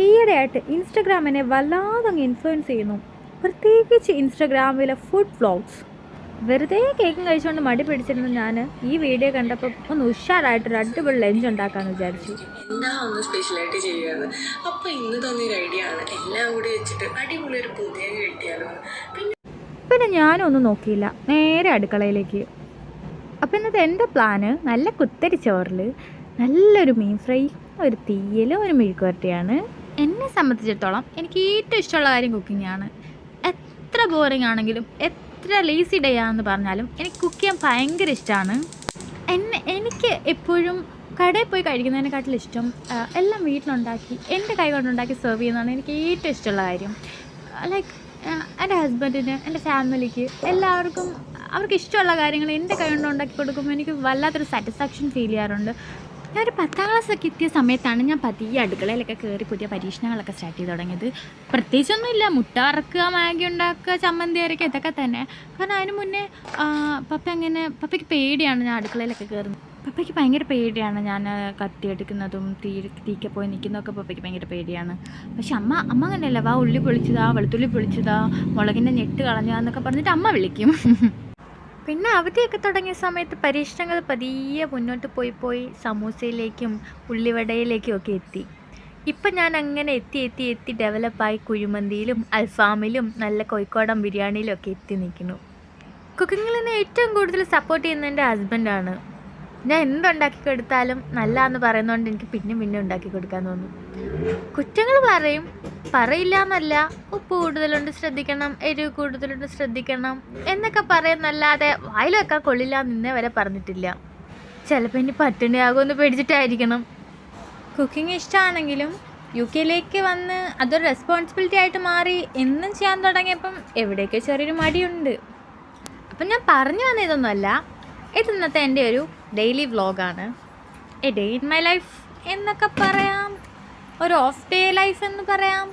ഈയിടെയായിട്ട് ഇൻസ്റ്റഗ്രാം എന്നെ വല്ലാതെ അങ്ങ് ഇൻഫ്ലുവൻസ് ചെയ്യുന്നു. പ്രത്യേകിച്ച് ഇൻസ്റ്റഗ്രാമിലെ ഫുഡ് വ്ളോഗ്സ് വെറുതെ കേക്കും കഴിച്ചുകൊണ്ട് മടി പിടിച്ചിരുന്ന ഞാൻ ഈ വീഡിയോ കണ്ടപ്പോൾ ഒന്ന് ഉഷാറായിട്ട് ഉഷാറായിട്ടൊരു അടിപൊളി ലഞ്ച് ഉണ്ടാക്കാമെന്ന് വിചാരിച്ചു. എന്താ ഒന്ന് സ്പെഷ്യലായിട്ട് അപ്പോൾ ഇന്ന് തോന്നിയൊരു ഐഡിയ ആണ്. എല്ലാം കൂടി വെച്ചിട്ട് അടിപൊളി ഒരു പുതിയ കിട്ടിയാലോ? പിന്നെ പിന്നെ ഞാനും ഒന്നും നോക്കിയില്ല. നേരെ അടുക്കളയിലേക്ക്. അപ്പം ഇന്നത്തെ എന്റെ പ്ലാന് നല്ല കുത്തരി ചോറിൽ നല്ലൊരു മീൻ ഫ്രൈ ഒരു തീയലും ഒരു മെഴുക്കുവരട്ടിയാണ്. എന്നെ സംബന്ധിച്ചിടത്തോളം എനിക്ക് ഏറ്റവും ഇഷ്ടമുള്ള കാര്യം കുക്കിംഗ് ആണ്. എത്ര ബോറിംഗ് ആണെങ്കിലും എത്ര ലേസി ഡേ ആണെന്ന് പറഞ്ഞാലും എനിക്ക് കുക്ക് ചെയ്യാൻ ഭയങ്കര ഇഷ്ടമാണ് എന്നെ എനിക്ക് എപ്പോഴും കടയിൽ പോയി കഴിക്കുന്നതിനെക്കാട്ടിലും ഇഷ്ടം എല്ലാം വീട്ടിലുണ്ടാക്കി എന്റെ കൈ കൊണ്ടുണ്ടാക്കി സെർവ് ചെയ്യുന്നതാണ് എനിക്ക് ഏറ്റവും ഇഷ്ടമുള്ള കാര്യം. ലൈക്ക് എന്റെ ഹസ്ബൻഡിന് എന്റെ ഫാമിലിക്ക് എല്ലാവർക്കും അവർക്ക് ഇഷ്ടമുള്ള കാര്യങ്ങൾ എന്റെ കൈ കൊണ്ട് ഉണ്ടാക്കി കൊടുക്കുമ്പോൾ എനിക്ക് വല്ലാത്തൊരു സാറ്റിസ്ഫാക്ഷൻ ഫീൽ ചെയ്യാറുണ്ട്. ഞാനൊരു പത്താം ക്ലാസ്സൊക്കെ എത്തിയ സമയത്താണ് ഞാൻ പതിയെ അടുക്കളയിലൊക്കെ കയറി പുതിയ പരീക്ഷണങ്ങളൊക്കെ സ്റ്റാർട്ട് ചെയ്ത് തുടങ്ങിയത്. പ്രത്യേകിച്ചൊന്നുമില്ല മുട്ട വറക്കുക മാഗി ഉണ്ടാക്കുക ചമ്മന്തി അരക്കുക ഇതൊക്കെ തന്നെ. കാരണം അതിന് മുന്നേ പപ്പ അങ്ങനെ പപ്പയ്ക്ക് പേടിയാണ് ഞാൻ അടുക്കളയിലൊക്കെ കയറുന്നത് പപ്പയ്ക്ക് ഭയങ്കര പേടിയാണ് ഞാൻ കത്തി എടുക്കുന്നതും തീ തീക്ക പോയി നിൽക്കുന്നതൊക്കെ പപ്പയ്ക്ക് ഭയങ്കര പേടിയാണ്. പക്ഷെ അമ്മ അമ്മ അങ്ങനെയല്ല വാ ഉള്ളി പൊളിച്ചതാ വെളുത്തുള്ളി പൊളിച്ചതാ മുളകിന്റെ ഞെട്ട് കളഞ്ഞതാന്നൊക്കെ പറഞ്ഞിട്ട് അമ്മ വിളിക്കും. പിന്നെ അവധിയൊക്കെ തുടങ്ങിയ സമയത്ത് പരീക്ഷണങ്ങൾ പതിയെ മുന്നോട്ട് പോയി പോയി സമൂസയിലേക്കും ഉള്ളിവടയിലേക്കും ഒക്കെ എത്തി. ഇപ്പം ഞാൻ അങ്ങനെ എത്തി എത്തി എത്തി ഡെവലപ്പായി കുഴിമന്തിയിലും അൽഫാമിലും നല്ല കോഴിക്കോടൻ ബിരിയാണിയിലും ഒക്കെ എത്തി നിൽക്കുന്നു. കുക്കിങ്ങിൽ നിന്ന് ഏറ്റവും കൂടുതൽ സപ്പോർട്ട് ചെയ്യുന്ന എന്റെ ഹസ്ബൻഡാണ് ഞാൻ എന്തുണ്ടാക്കി കൊടുത്താലും നല്ലതെന്ന് പറയുന്നതുകൊണ്ട് എനിക്ക് പിന്നെയും പിന്നെ ഉണ്ടാക്കി കൊടുക്കാൻ തോന്നും. കുറ്റങ്ങൾ പറയും പറയില്ല എന്നല്ല ഉപ്പ് കൂടുതലുണ്ട് ശ്രദ്ധിക്കണം എരിവ് കൂടുതലുണ്ട് ശ്രദ്ധിക്കണം എന്നൊക്കെ പറയുന്നല്ലാതെ വായിൽ വെക്കാൻ കൊള്ളില്ല നിന്നേ വരെ പറഞ്ഞിട്ടില്ല. ചിലപ്പോൾ ഇനി പട്ടിണിയാകുമെന്ന് പേടിച്ചിട്ടായിരിക്കണം. കുക്കിംഗ് ഇഷ്ടമാണെങ്കിലും യു കെയിലേക്ക് വന്ന് അതൊരു റെസ്പോൺസിബിലിറ്റി ആയിട്ട് മാറി എന്നും ചെയ്യാൻ തുടങ്ങിയപ്പം എവിടെയൊക്കെ ചെറിയൊരു മടിയുണ്ട്. അപ്പം ഞാൻ പറഞ്ഞു വന്ന ഇതൊന്നുമല്ല. ഇത് ഇന്നത്തെ എന്റെ ഒരു ഡെയിലി വ്ളോഗാണ് a day in my life എന്നൊക്കെ പറയാം. ഒരു ഓഫ് ഡേ ലൈഫ് എന്ന് പറയാം.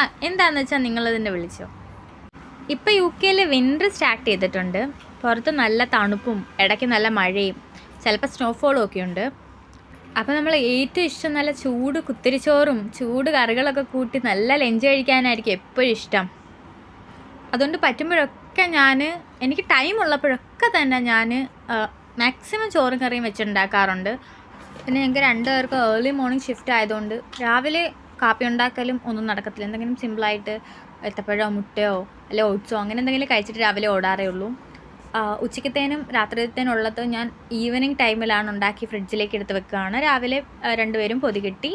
ആ എന്താണെന്ന് വെച്ചാൽ നിങ്ങളതിന്റെ വിളിച്ചോ. ഇപ്പോൾ യു കെയിൽ വിന്റർ സ്റ്റാർട്ട് ചെയ്തിട്ടുണ്ട്. പുറത്ത് നല്ല തണുപ്പും ഇടയ്ക്ക് നല്ല മഴയും ചിലപ്പോൾ സ്നോഫോളും ഒക്കെ ഉണ്ട് അപ്പോൾ നമ്മൾ ഏറ്റവും ഇഷ്ടം നല്ല ചൂട് കുത്തിരിച്ചോറും ചൂട് കറികളൊക്കെ കൂട്ടി നല്ല ലഞ്ച് കഴിക്കാനായിരിക്കും എപ്പോഴും ഇഷ്ടം. അതുകൊണ്ട് പറ്റുമ്പോഴൊക്കെ ഞാൻ എനിക്ക് ടൈം ഉള്ളപ്പോഴൊക്കെ തന്നെ ഞാൻ മാക്സിമം ചോറും കറിയും വെച്ചുണ്ടാക്കാറുണ്ട് പിന്നെ ഞങ്ങൾക്ക് രണ്ടുപേർക്കും ഏർലി മോർണിംഗ് ഷിഫ്റ്റ് ആയതുകൊണ്ട് രാവിലെ കാപ്പി ഉണ്ടാക്കലും ഒന്നും നടക്കത്തില്ല. എന്തെങ്കിലും സിമ്പിളായിട്ട് ഏത്തപ്പഴമോ മുട്ടയോ അല്ലെ ഓട്സോ അങ്ങനെ എന്തെങ്കിലും കഴിച്ചിട്ട് രാവിലെ ഓടാറേ ഉള്ളൂ. ഉച്ചക്കത്തേനും രാത്രിയത്തേനും ഉള്ളത് ഞാൻ ഈവനിങ് ടൈമിലാണ് ഉണ്ടാക്കി ഫ്രിഡ്ജിലേക്ക് എടുത്ത് വെക്കുകയാണ്. രാവിലെ രണ്ടുപേരും പൊതി കെട്ടി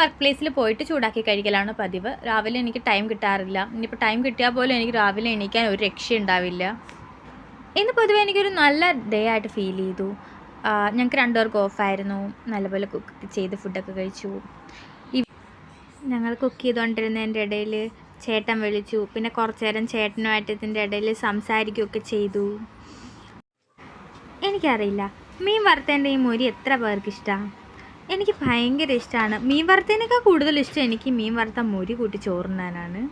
വർക്ക് പ്ലേസിൽ പോയിട്ട് ചൂടാക്കി കഴിക്കലാണ് പതിവ്. രാവിലെ എനിക്ക് ടൈം കിട്ടാറില്ല. ഇനിയിപ്പോൾ ടൈം കിട്ടിയാൽ പോലും എനിക്ക് രാവിലെ എണീക്കാൻ ഒരു രക്ഷയുണ്ടാവില്ല ഇന്ന് പൊതുവെ എനിക്കൊരു നല്ല ഡേ ആയിട്ട് ഫീൽ ചെയ്തു. ഞങ്ങൾക്ക് രണ്ടുപേർക്ക് ഓഫായിരുന്നു നല്ലപോലെ കുക്ക് ചെയ്ത് ഫുഡൊക്കെ കഴിച്ചു. ഞങ്ങൾ കുക്ക് ചെയ്തുകൊണ്ടിരുന്നതിന്റെ ഇടയിൽ ചേട്ടൻ വിളിച്ചു. പിന്നെ കുറച്ചു നേരം ചേട്ടനുമായിട്ട് ഇതിന്റെ ഇടയിൽ സംസാരിക്കുകയൊക്കെ ചെയ്തു. എനിക്കറിയില്ല മീൻ വറുത്തതിന്റെ ഈ മൊരി എത്ര പേർക്ക് ഇഷ്ടമാണ് എനിക്ക് ഭയങ്കര ഇഷ്ടമാണ് മീൻ വറുത്തതിനേക്കാൾ കൂടുതൽ ഇഷ്ടം എനിക്ക് മീൻ വറുത്ത മൊരി കൂട്ടി ചോറുണ്ണാനാണ്.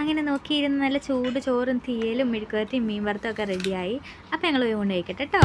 അങ്ങനെ നോക്കിയിരുന്ന് നല്ല ചൂട് ചോറും തീയലും മെഴുക്കുവരട്ടിയും മീൻ വറുത്തമൊക്കെ റെഡിയായി അപ്പോൾ ഞങ്ങൾ കൊണ്ട് കഴിക്കട്ടെ കേട്ടോ